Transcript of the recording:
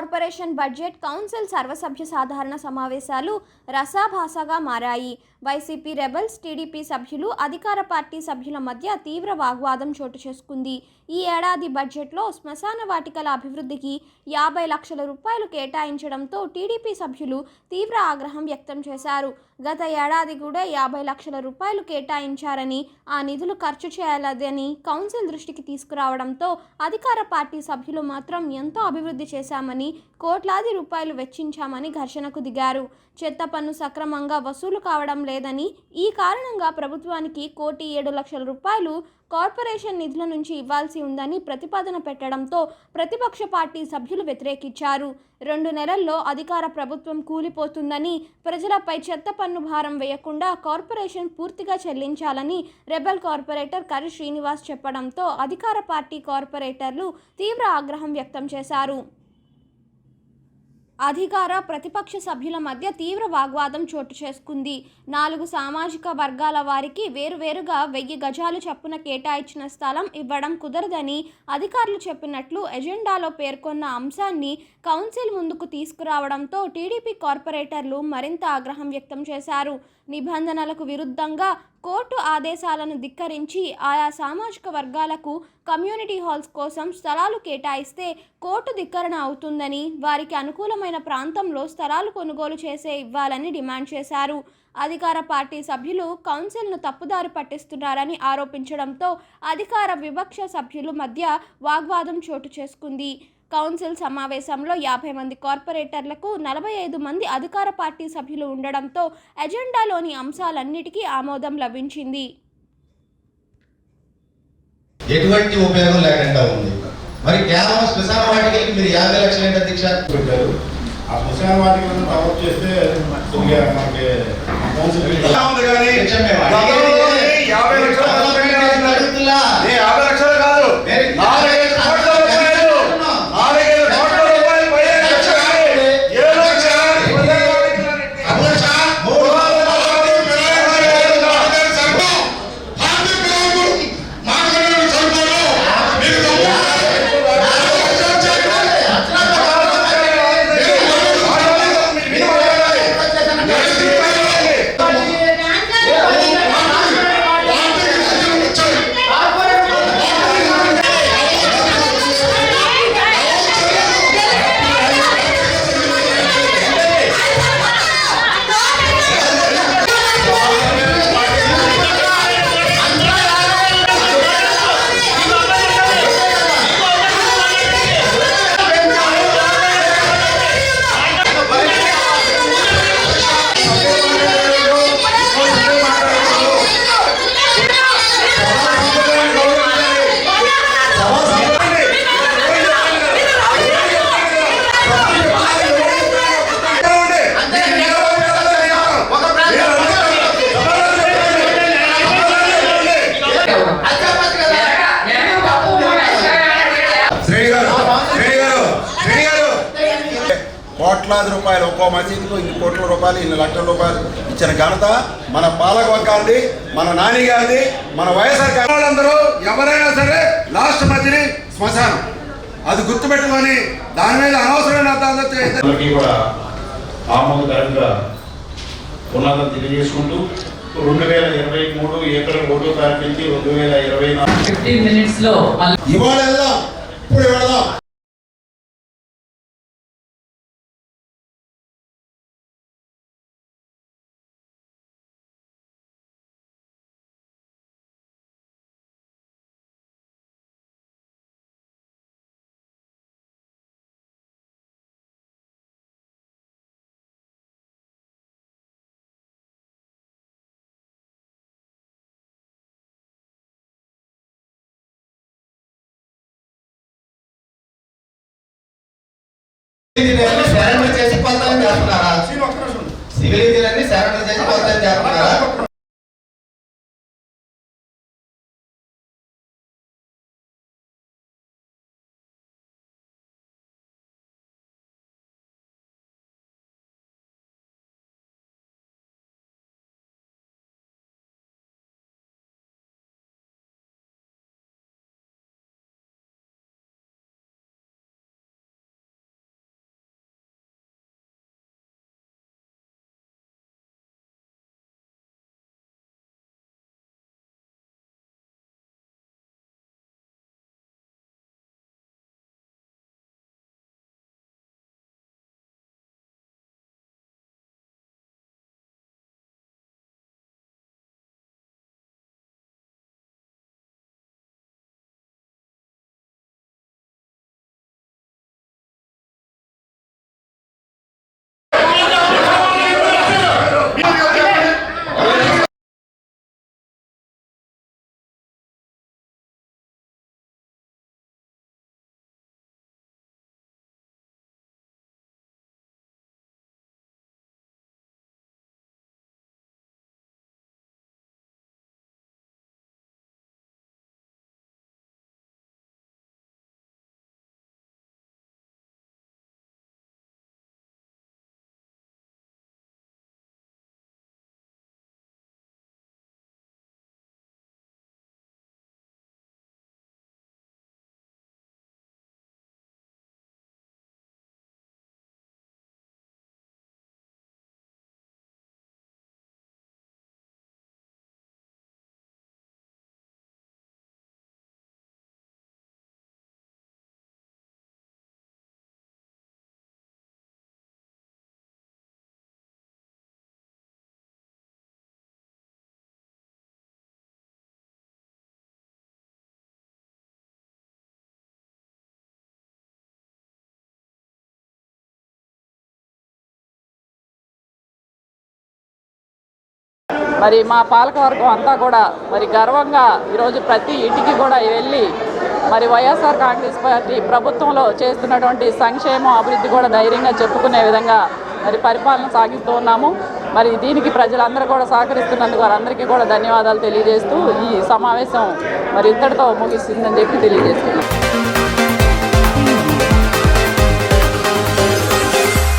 Corporation budget council సర్వసభ్య సాధారణ సమావేశాలు రసాభాసగా మారాయి. వైసీపీ రెబల్స్ టీడీపీ సభ్యులు అధికార పార్టీ సభ్యుల మధ్య తీవ్ర వాగ్వాదం చోటు చేసుకుంది. ఈ ఏడాది బడ్జెట్లో శ్మశాన వాటికల అభివృద్ధికి యాభై లక్షల రూపాయలు కేటాయించడంతో టీడీపీ సభ్యులు తీవ్ర ఆగ్రహం వ్యక్తం చేశారు. గత ఏడాది కూడా యాభై లక్షల రూపాయలు కేటాయించారని ఆ నిధులు ఖర్చు చేయాలని కౌన్సిల్ దృష్టికి తీసుకురావడంతో అధికార పార్టీ సభ్యులు మాత్రం ఎంతో అభివృద్ధి చేశామని కోట్లాది రూపాయలు వెచ్చించామని ఘర్షణకు దిగారు. చెత్త పన్ను సక్రమంగా వసూలు కావడం లేదని ఈ కారణంగా ప్రభుత్వానికి కోటి ఏడు లక్షల రూపాయలు కార్పొరేషన్ నిధుల నుంచి ఇవ్వాల్సి ఉందని ప్రతిపాదన పెట్టడంతో ప్రతిపక్ష పార్టీ సభ్యులు వ్యతిరేకించారు. రెండు నెలల్లో అధికార ప్రభుత్వం కూలిపోతుందని ప్రజలపై చెత్త పన్ను భారం వేయకుండా కార్పొరేషన్ పూర్తిగా చెల్లించాలని రెబెల్ కార్పొరేటర్ కరి శ్రీనివాస్ చెప్పడంతో అధికార పార్టీ కార్పొరేటర్లు తీవ్ర ఆగ్రహం వ్యక్తం చేశారు. అధికార ప్రతిపక్ష సభ్యుల మధ్య తీవ్ర వాగ్వాదం చోటు చేసుకుంది. నాలుగు సామాజిక వర్గాల వారికి వేరువేరుగా వెయ్యి గజాలు చప్పున కేటాయించిన స్థలం ఇవ్వడం కుదరదని అధికారులు చెప్పినట్లు ఎజెండాలో పేర్కొన్న అంశాన్ని కౌన్సిల్ ముందుకు తీసుకురావడంతో టీడీపీ కార్పొరేటర్లు మరింత ఆగ్రహం వ్యక్తం చేశారు. నిబంధనలకు విరుద్ధంగా కోర్టు ఆదేశాలను ధిక్కరించి ఆయా సామాజిక వర్గాలకు కమ్యూనిటీ హాల్స్ కోసం స్థలాలు కేటాయిస్తే కోర్టు ధిక్కరణ అవుతుందని వారికి అనుకూలమైన ప్రాంతంలో స్థలాలు కొనుగోలు చేసే ఇవ్వాలని డిమాండ్ చేశారు. అధికార పార్టీ సభ్యులు కౌన్సిల్ను తప్పుదారి పట్టిస్తున్నారని ఆరోపించడంతో అధికార వివక్ష సభ్యుల మధ్య వాగ్వాదం చోటు చేసుకుంది. కౌన్సిల్ సమావేశంలో యాభై మంది కార్పొరేటర్లకు నలభై ఐదు మంది అధికార పార్టీ సభ్యులు ఉండడంతో ఎజెండాలోని అంశాలన్నిటికీ ఆమోదం లభించింది. ఎటువంటి ఉపయోగం లేకుండా ఉంది. మరి కేవలం శ్మశాన వాటికి మీరు యాభై లక్షలు ఏంటి అధ్యక్ష? పెట్టారు. ఆ శ్మశాన వాటికలను డెవలప్ చేస్తే మనకి కోట్లాది రూపాయలు ఒక్కో మసీదుకు ఇన్ని కోట్ల రూపాయలు ఇన్ని లక్షల రూపాయలు ఇచ్చిన ఘనత మన పాలక వర్గాన్ని మన నాని గారిది మన వైఎస్ఆర్ గారి వాళ్ళందరూ ఎవరైనా సరే లాస్ట్ మధ్యని శ్మశానం. అది గుర్తుపెట్టుకొని దాని మీద అనవసరమైన అర్థాలు కూడా ఆమోదకరంగా ఉన్నతం తెలియజేసుకుంటూ రెండు వేల ఇరవై మూడు ఏప్రిల్ ఒకటో తారీఖు నుంచి రెండు వేల ఇరవై నాలుగు ఫిఫ్టీన్ మినిట్స్లో ఇవాళ వెళ్దాం ఇప్పుడు వెళదాం. ఇంజనీర్ని సరెండర్ చేసి కొత్తగా చేస్తున్నారా? సివిల్ ఇంజనీర్ని సరెండర్ చేసి కొత్తగా చేస్తున్నారా? మరి మా పాలకవర్గం అంతా కూడా మరి గర్వంగా ఈరోజు ప్రతి ఇంటికి కూడా వెళ్ళి మరి వైఎస్ఆర్ కాంగ్రెస్ పార్టీ ప్రభుత్వంలో చేస్తున్నటువంటి సంక్షేమం అభివృద్ధి కూడా ధైర్యంగా చెప్పుకునే విధంగా మరి పరిపాలన సాగిస్తూ ఉన్నాము. మరి దీనికి ప్రజలందరూ కూడా సహకరిస్తున్నందుకు వారందరికీ కూడా ధన్యవాదాలు తెలియజేస్తూ ఈ సమావేశం మరి ఇంతటితో ముగిసిందని చెప్పి తెలియజేస్తున్నాం